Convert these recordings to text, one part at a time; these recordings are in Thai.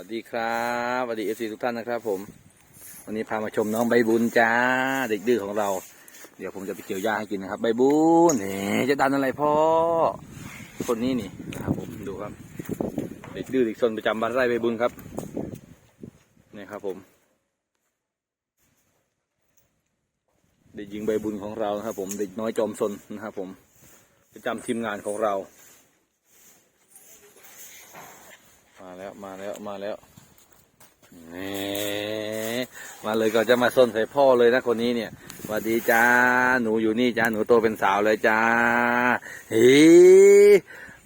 วัสดีครับสวัสดีเอฟซีทุกท่านนะครับ ผม วันนี้พามาชมน้องใบบุญจ้า เด็กดื้อของเรา เดี๋ยวผมจะไปเกี่ยวหญ้าให้กินนะครับ ใบบุญนี่จะดันอะไรพ่อคนนี้นี่นะครับผมดูครับ เด็กดื้อเด็กซนประจำบ้านไร่ใบบุญครับนี่ครับผม เด็กหญิงใบบุญของเรานะครับ ผมเด็กน้อยจอมซนนะครับ ผมประจำทีมงานของเรา มาแล้วมาแล้วมาแล้วนี่มาเลยก็จะมาส้นใส่พ่อเลยนะคนนี้เนี่ยสวัสดีจ้า หนูอยู่นี่จ้า หนูโตเป็นสาวเลยจ้าฮ้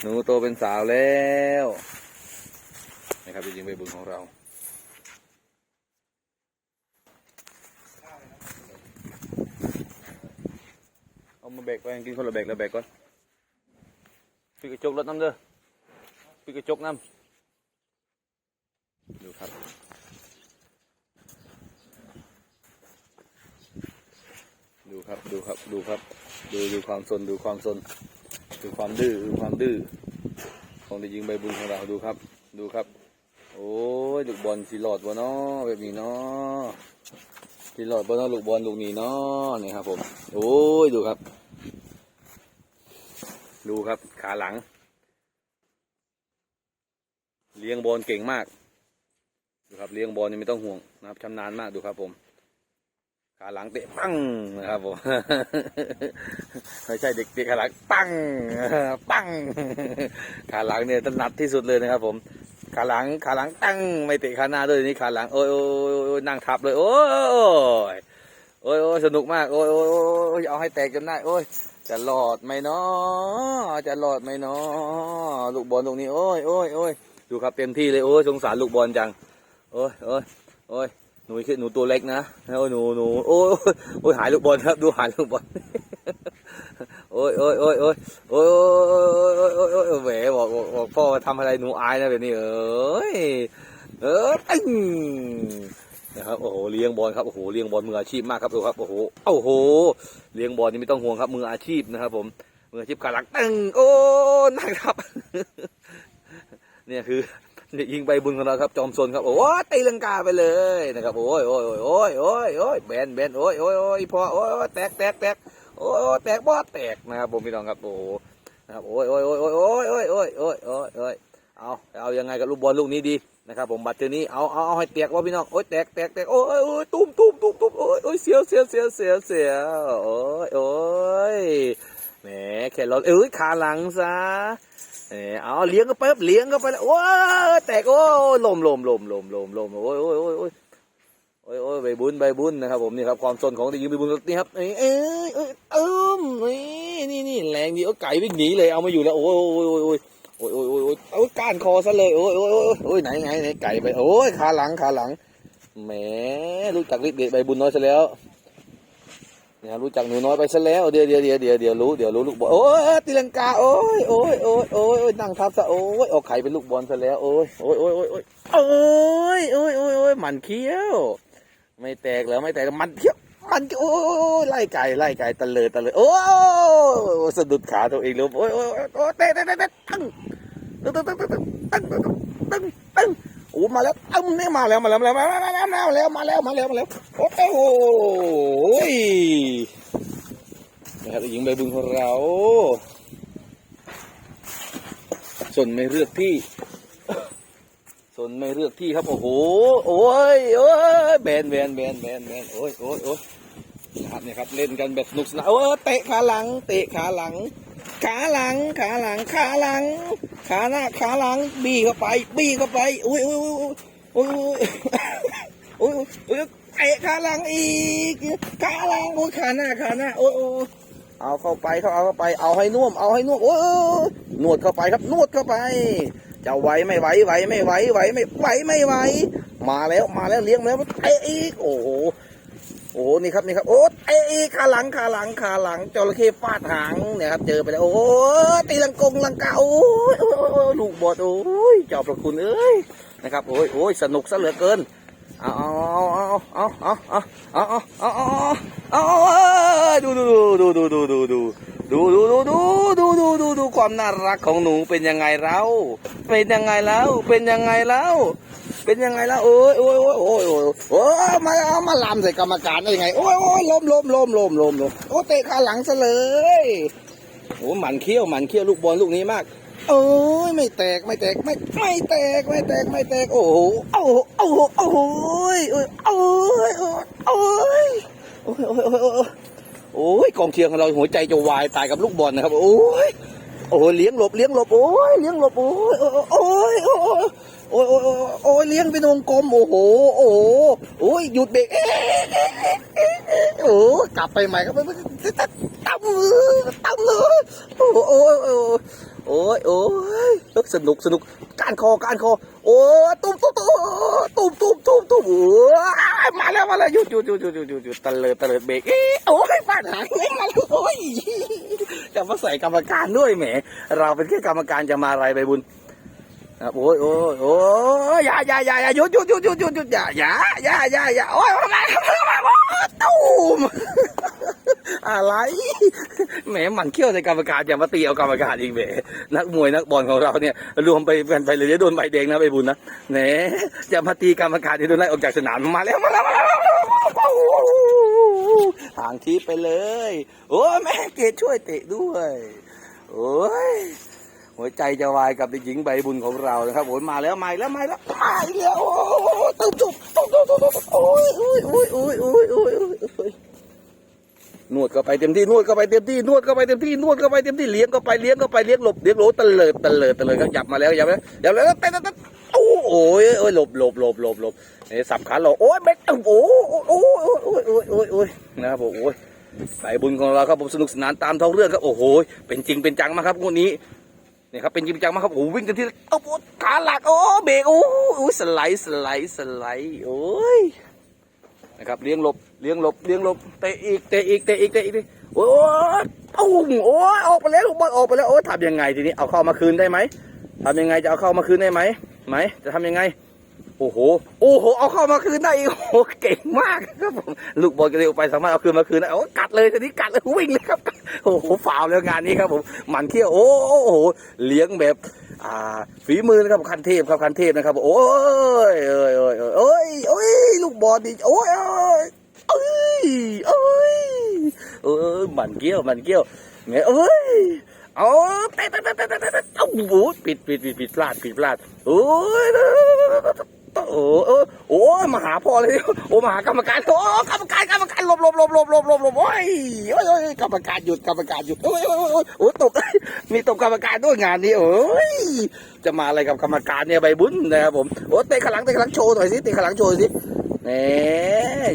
หนูโตเป็นสาวแล้วนะครับจริงๆเป็นบุญของเราเอามาแบกไปกินคนละแบกแล้วแบกก่อนพี่กระจกรถน้ำเด้อพี่กระจกน้ำ ดูครับ ดูครับ ดูครับ ดูครับ ดูดูความสน ดูความสน ดูความดื้อ ดูความดื้อ ของเด็กยิงใบบุญของเรา ดูครับ ดูครับ โอ้ย ลูกบอลสีหลอดวะเนาะแบบนี้เนาะสีหลอดวะเนาะลูกบอลลูกนี้เนาะนี่ครับผม โอ้ย ดูครับ ดูครับ ขาหลัง เลี้ยงบอลเก่งมาก ดูครับเลี้ยงบอลนี่ไม่ต้องห่วงนะครับชำนาญมากดูครับผม ขาหลังเตะปังนะครับผมไม่ใช่เด็กเตะขาหลังปังปังขาหลังเนี่ยถนัดที่สุดเลยนะครับ ผม ขาหลังขาหลังตั้งไม่เตะขาหน้าด้วยนี่ขาหลังโอ้ยโอ้ยโอ้ยนั่งทับเลย โอ้ยโอ้ยโอ้ยสนุกมากโอ้ยโอ้ยโอ้ยเอาให้แตกจนได้โอ้ยจะหลอดไหมเนาะจะหลอดไหมเนาะลูกบอลตรงนี้โอ้ยโอ้ยโอ้ยดูครับเต็มที่เลยโอ้ยสงสารลูกบอลจัง โอ้ยโอ้ยโอ้ยหนูคือหนูตัวเล็กนะโอ้ยหนูหนูโอ้ยโอ้ยหายลูกบอลครับ ดูหายลูกบอลโอ้ยโอ้ยโอ้ยโอ้ยโอ้ยโอ้ยโอ้ยโอ้ยโอ้ยแหมบอกบอกพ่อมาทำอะไรหนูอายนะแบบนี้เอ้ยเออตึ้งนะครับโอ้โหเลี้ยงบอลครับโอ้โหเลี้ยงบอลมืออาชีพมากครับดูครับโอ้โหโอ้โหเลี้ยงบอลนี่ไม่ต้องห่วงครับมืออาชีพนะครับ ผมมืออาชีพขาหลังตึ้งโอ้นั่นครับเนี่ยคือ เนี่ยยิงใบบุญของเราครับจอมซนครับโอ้ยตีลังกาไปเลยนะครับโอ้ยโอ้ยโอ้ยโอ้ยโอ้ยแบนแบนโอ้ยโอ้ยโอ้ยพอโอ้ยแตกแตกแตกโอ้ยแตกบอสแตกนะครับผมพี่น้องครับโอ้นะครับโอ้ยโอ้ยโอ้ยโอ้ยโอ้ยโอ้ยโอ้ยโอ้ยโอ้ยโอ้ยเอาเอายังไงกับลูกบอลลูกนี้ดีนะครับผมบัตรเจอนี้เอาเอาเอาให้แตกว่าพี่น้องโอ้ยแตกแตกแตกโอ้ยโอ้ยตุ้มตุ้มตุ้มตุ้มโอ้ยโอ้ยเสียวเสียวเสียวเสียวเสียวโอ้ยโอ้ยแหมแค่เราเอ้ยขาหลังซะ เออเอาเลี้ยงก็ไปเลี้ยงก็ไปแล้วโอ้ยแตกโอ้ยลมลมลมลมลมลมโอ้ยโอ้ยโอ้ยโอ้ยโอ้ยโอ้ยใบบุญใบบุญนะครับผมนี่ครับความสนของเด็กหญิงใบบุญนี่ครับเอ้ยเอ้ยเอ้ยเอมนี่นี่นี่แรงดีเอาไก่วิ่งหนีเลยเอามาอยู่แล้วโอ้ยโอ้ยโอ้ยโอ้ยโอ้ยโอ้ยโอ้ยเอาก้านคอซะเลยโอ้ยโอ้ยโอ้ยโอ้ยไหนไหนไหนไก่ไปโอ้ยขาหลังขาหลังแหมรู้จักฤทธิ์เดชใบบุญน้อยซะแล้ว เนี่ยรู้จักหนูน้อยไปซะแล้วเดี๋ยวเดี๋ยวเดี๋ยวเดี๋ยวเดี๋ยวรู้เดี๋ยวรู้ลูกบอลโอ้ยตีลังกาโอ้ยโอ้ยโอ้ยโอ้ยโอ้ยนั่งทับซะโอ้ยเอาไข่เป็นลูกบอลซะแล้วโอ้ยโอ้ยโอ้ยโอ้ยโอ้ยโอ้ยโอ้ยโอ้ยโอ้ยมันเขี้ยว ไม่แตกเหรอไม่แตกมันเขี้ยวมันโอ้ยไล่ไก่ไล่ไก่ตะเลยตะเลยโอ้ยสะดุดขาตัวเองเลยโอ้ยโอ้ยโอ้ยเตะเตะเตะเตะตั้งตั้งตั้งตั้งตั้งตั้งตั้งตั้งตั้งโอ้มาแล้วตั้งนี่มาแล้วมาแล้วมาแล้วมาแล้วมาแล้วมาแล้วมาแล้วมาแล้วโอ้โห นะครับหญิงใบบุญของเราส่วนไม่เลือกที่ส่วนไม่เลือกที่ครับ โอ้โห โอ้ยโอ้ยแบนแบนแบนแบนแบนโอ้ยโอ้ยโอ้ยนะครับเนี่ยครับเล่นกันแบบสนุกสนานโอ้เตะขาหลัง เตะขาหลัง ขาหลัง ขาหลัง ขาหลัง ขาหน้า ขาหลัง บี้เข้าไป บี้เข้าไป อุ้ยอุ้ยอุ้ยอุ้ยอุ้ยอุ้ยเตะขาหลังอีก ขาหลังโอ้ยขาหน้า ขาหน้า โอ้ยโอ้ย เอาเข้าไปเขาเอาเข้าไป เอาให้น่วม เอาให้น่วมโอ้ยนวดเข้าไปครับ นวดเข้าไป จะไหวไม่ไหว ไหวไม่ไหว ไหวไม่ไหวไม่ไหว มาแล้วมาแล้วเลี้ยงแล้วเตะอีก โอ้โห โอ้โห นี่ครับนี่ครับ โอ้เตะอีกขาหลังขาหลังขาหลังจระเข้ฟาดหางเนี่ยครับ เจอไปแล้ว โอ้ยตีลังกงลังกาโอ้ยโอ้ยลูกบอดโอ้ย เจ้าประคุณเอ้ย นะครับ โอ้ยโอ้ยสนุกซะเหลือเกิน เอาเอาเอาเอาเอาเอาเอาเอาเอาเอาเอา ดูดูดูดูดูดูดูดูดูดูดูดูดูดูดูความน่ารักของหนูเป็นยังไงเราเป็นยังไงแล้วเป็นยังไงแล้วเป็นยังไงล่ะโอ้ยโอ้ยโอ้ยโอ้ยโอ้ยโอ้ยมาเอามาลามใส่กรรมการได้ยังไงโอ้ยโอ้ยล้มล้มล้มล้มล้มล้มโอ้เตะขาหลังซะเลยโอ้หมันเขี้ยวหมันเขี้ยวลูกบอลลูกนี้มากโอ้ยไม่แตกไม่แตกไม่ไม่แตกไม่แตกไม่แตกโอ้โหโอ้โหโอ้โหโอ้โหโอ้ยโอ้ยโอ้ยโอ้ยโอ้ยโอ้ย โอ้ยกองเชียร์ของเราหัวใจจะวายตายกับลูกบอลนะครับ โอ้ยโอ้ยเลี้ยงหลบเลี้ยงหลบโอ้ยเลี้ยงหลบโอ้ยโอ้ยโอ้ยโอ้ยโอ้ยโอ้ยเลี้ยงเป็นวงกลมโอ้โหโอ้โหโอ้ยหยุดเบรกโอ้ยกลับไปใหม่ครับตั้มเลยตั้มเลยโอ้ยโอ้ยโอ้ยโอ้ยสนุกสนุกการคอการคอโอ้ตุ้มตุ้มตุ้มตุ้มตุ้มตุ้มตุ้มโอ้มา แล้วมาแล้วหยุดหยุดหยุดหยุดหยุดหยุดหยุดตะเลิดตะเลิดเบรกเอ๊ะโอ้ยฟาดหางเอ๊ะมาแล้วโอ้ยจะมาใส่กรรมการด้วยแหม เราเป็นแค่กรรมการจะมาอะไรไปบุญโอ้ยโอ้ยโอ้ยอย่าอย่าอย่าอย่าหยุดหยุดหยุดหยุดหยุดหยุดอย่าอย่าอย่าอย่าอย่าโอ้ยมามามามาตูม อะไรแหมหมันเขี้ยวใส่กรรมการอย่ามาตีเอากรรมการอีกแหมนักมวยนักบอลของเราเนี่ยรวมไปกันไปเลยเดี๋ยวโดนใบแดงนะไปบุญนะแหมจะมาตีกรรมการเดี๋ยวโดนไล่ออกจากสนามมาแล้วมาแล้วมาแล้วมาแล้วทางทีไปเลย โอ้แม่เกดช่วยเตะด้วย โอ้ยหัวใจจะวายกับเด็กหญิงใบบุญของเรานะครับโอ้ยมาแล้วมาแล้วมาแล้วมาแล้วโอ้ยตุ๊บตุ๊บตุ๊บตุ๊บตุ๊บโอ้ยโอ้ยโอ้ยโอ้ยโอ้ยโอ้ย นวดเข้าไปเต็มที่นวดเข้าไปเต็มที่นวดเข้าไปเต็มที่นวดเข้าไปเต็มที่เลี้ยงเข้าไปเลี้ยงเข้าไปเลี้ยงหลบเลี้ยงโหลตะเลิดตะเลิดตะเลิดก็หยับมาแล้วหยับแล้วหยับแล้วเต้นเต้นเต้นโอ้โอ้ยโอ้ยหลบหลบหลบหลบหลบนี่สับขาหลอกโอ้ยเบ็ดโอ้โหโอ้ยโอ้ยโอ้ยโอ้ยโอ้ยนะครับผมโอ้ยสายบุญของเราครับผมสนุกสนานตามท้องเรื่องครับโอ้โหเป็นจริงเป็นจังมากครับงวดนี้นี่ครับเป็นจริงจังมากครับโอ้โหวิ่งกันที่โอ้โหขาหลักโอ้เบรกโอ้โหสไลด์สไลด์สไลด์โอ้ยนะครับเลี้ยงหลบ เลี้ยงหลบเลี้ยงหลบเตะอีกเตะอีกเตะอีกเตะอีกโอ้ยตุ้มโอ้ยออกไปแล้วลูกบอลออกไปแล้วโอ้ยทำยังไงทีนี้เอาเข้ามาคืนได้ไหมทำยังไงจะเอาเข้ามาคืนได้ไหมไหมจะทำยังไงโอ้โห โอ้โห เอาเข้ามาคืนได้อีกโอ้โห เก่งมากครับผม ลูกบอลกระเด็นไปสามารถเอาคืนมาคืนได้โอ้กัดเลยทีนี้กัดเลยวิ่งเลยครับ โอ้โหฟาวแล้วงานนี้ครับผม หมันเขี้ยว โอ้โห เลี้ยงแบบอ่าฝีมือนะครับคันเทพครับคันเทพนะครับ โอ้ยเอ้ยเอ้ยเอ้ยเอ้ยเอ้ยลูกบอลดีโอ้ย เอ้ยเอ้ยเอ้ยเอ้ยหมันเกี้ยวมันเกี้ยวแหมเอ้ยเอาเตะเตะเตะเตะเตะเตะโอ้ปิดปิดปิดปิดพลาดปิดพลาดโอ้ยโอ้โอ้โอ้มาหาพ่อเลยโอ้มาหากรรมการโอ้กรรมการกรรมการหลบหลบหลบหลบหลบหลบหลบโอ้ยโอ้ยกรรมการหยุดกรรมการหยุดโอ้ยโอ้ยโอ้ยโอ้ตบมีตบกรรมการด้วยงานนี้โอ้ยจะมาอะไรกับกรรมการเนี่ยใบบุญนะครับผมโอ้เตะขลังเตะขลังโชว์หน่อยสิเตะขลังโชว์สิ เน่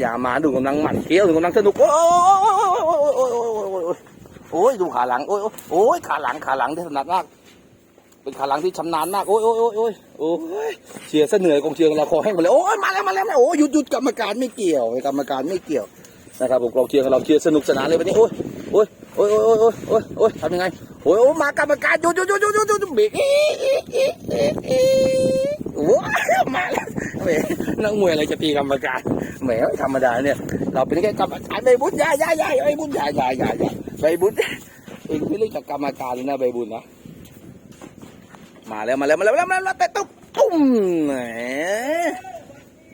อย่ามาดูกำลังหมั่นเกี้ยวดูกำลังสนุกโอ้ยโอ้ยโอ้ยโอ้ยโอ้ยโอ้ยโอ้ยดูขาหลังโอ้ยโอ้ยโอ้ยขาหลังขาหลังที่ถนัดมาก เป็นขาหลังที่ชำนาญมากโอ้ยโอ้ยโอ้ยโอ้ยโอ้ยเชียร์เหนื่อยกองเชียร์ของเราคอแห้งหมดเลยโอ้ยมาแล้วมาแล้วโอ้ยหยุดหยุดกรรมการไม่เกี่ยวกรรมการไม่เกี่ยวนะครับผมกองเชียร์ของเราเชียร์สนุกสนานเลยวันนี้โอ้ยโอ้ยโอ้ยโอ้ยโอ้ยโอ้ยโอ้ยทำยังไงโอ้ยโอ้ยมากรรมการหยุดหยุดหยุดหยุดหยุดหยุดเบรกอีอีอีอีอีว้าวมาแล้วแหม นักมวยอะไรจะตีกรรมการแหมธรรมดาเนี่ย เราเป็นแค่กรรมการใบบุญยายายายใบบุญยายายายาใบบุญเองไม่รู้จักกรรมการเลยนะใบบุญนะมาแล้วมาแล้วมาแล้วมาแล้วมาแล้วเตะตุ๊บตุ้มแหม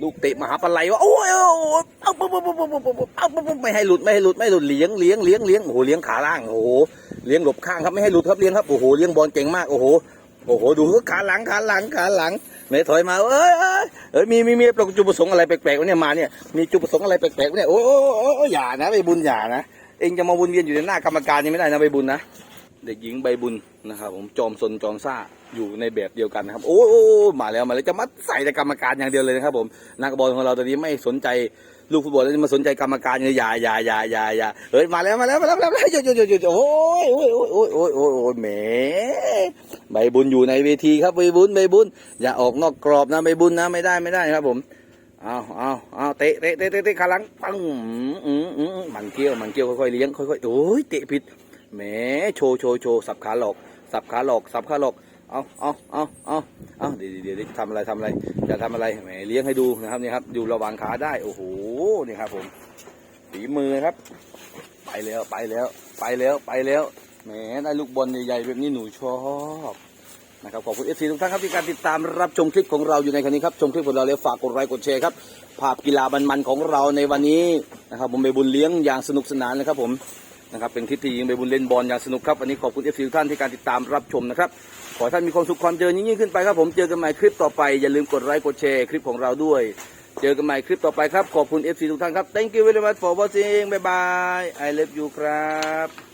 ลูกเตะมหาปลัยวะโอ้ยโอ้ยเอาปุ๊บปุ๊บปุ๊บปุ๊บปุ๊บปุ๊บเอาปุ๊บปุ๊บไม่ให้หลุดไม่ให้หลุดไม่ให้หลุดเลี้ยงเลี้ยงเลี้ยงเลี้ยงโอ้โหเลี้ยงขาล่างโอ้โหเลี้ยงหลบข้างครับไม่ให้หลุดครับเลี้ยงครับโอ้โหเลี้ยงบอลเก่งมากโอ้โหโอ้โหดูขาหลังขาหลังขาหลัง ไม่ถอยมาเอ้ยเอ้ยมีมีมีจุดประสงค์อะไรแปลกๆวะเนี่ยมาเนี่ยมีจุดประสงค์อะไรแปลกๆวะเนี่ยโอ้โอ้โอ้ยโอ้ยอย่านะใบบุญอย่านะเองจะมาวนเวียนอยู่ในหน้ากรรมการยังไม่ได้นะใบบุญนะเด็กหญิงใบบุญนะครับผมจอมสนจอมซ่าอยู่ในแบบเดียวกันนะครับโอ้โอ้โอ้มาแล้วมาแล้วจะมาใส่แต่กรรมการอย่างเดียวเลยนะครับผมนักบอลของเราตอนนี้ไม่สนใจ ลูกฟุตบอลแล้วมาสนใจกรรมการเลยอย่าอย่าอย่าอย่าอย่าเฮ้ยมาแล้วมาแล้วมาแล้วมาแล้วหยุดหยุดหยุดหยุดโอ้ยโอ้ยโอ้ยโอ้ยโอ้ยโอ้ยโอ้ยแหมใบบุญอยู่ในเวทีครับใบบุญใบบุญ อย่าออกนอกกรอบนะใบบุญนะไม่ได้ไม่ได้ครับผมเอาเอาเอาเตะเตะเตะเตะเตะขาลังปังอืมอืมมันเกี้ยวมันเกี้ยวค่อยๆเลี้ยงค่อยๆโอ้ยเตะผิดแหมโชว์โชว์โชว์สับขาหลอก สับขาหลอกสับขาหลอกเอาเอาเอาเอาเอาเดี๋ยวเดี๋ยวทำอะไรทำอะไรจะทำอะไรแหมเลี้ยงให้ดูนะครับนี่ครับอยู่ระหว่างขาได้โอ้โห นี่ครับผมฝีมือครับ ไปแล้วไปแล้ว ไปแล้วไปแล้วแหมได้ลูกบอลใหญ่ๆแบบนี้หนูชอบนะครับขอบคุณเอฟซีทุกท่านครับที่การติดตามรับชมคลิปของเราอยู่ในครั้นี้ครับชมคลิปของเราแล้วฝากกดไลค์กดแชร์ครับภาพกีฬามันๆของเราในวันนี้นะครับผมไปบุญเลี้ยงอย่างสนุกสนานนะครับผมนะครับเป็นคลิปที่ยิงไปบุญเล่นบอลอย่างสนุกครับวันนี้ขอบคุณเอฟซีทุกท่านที่การติดตามรับชมนะครับขอให้ท่านมีความสุขความเจริญยิ่งขึ้นไปครับผมเจอกันใหม่คลิปต่อไปอย่าลืมกดไลค์กดแชร์คลิปของเราด้วย เจอกันใหม่คลิปต่อไปครับ ขอบคุณ FC ทุกท่านครับ thank you very much for watching bye bye I love you ครับ